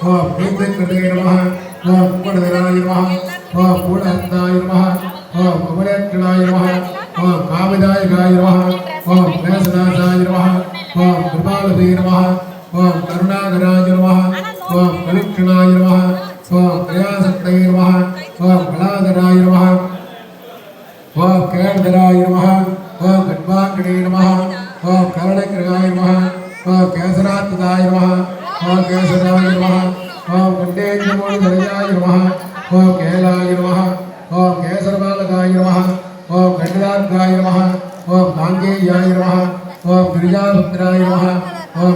ஓம் பிரேத்தகிருதே நமः ஓம் குடதராய நமः ஓம் கூடஹந்தாய நமः ஓம் குமரேற்றனாய நமः ஓம் காமதாயகாய நமः ஓம் கேசநாசாய நமः ஓம் கிருபாலதே நமः ஓம் கருணாகராய நமः ஓம் கலிக்ஷணாய நமः ஓம் பிரயாசக்தயே நமः ஓம் கலாதராய நமः கரணகிரகாய கேசராத்மதாய ओम केशवाय नमः। ओम कंडेन्द्रमोणिधराय नमः। ओम केलाय नमः। ओम केसरबालकाय नमः। ओम कंडलाभ्याय नमः। ओम गांगेयाय नमः। ओम गिरिजाभद्राय नमः। ओम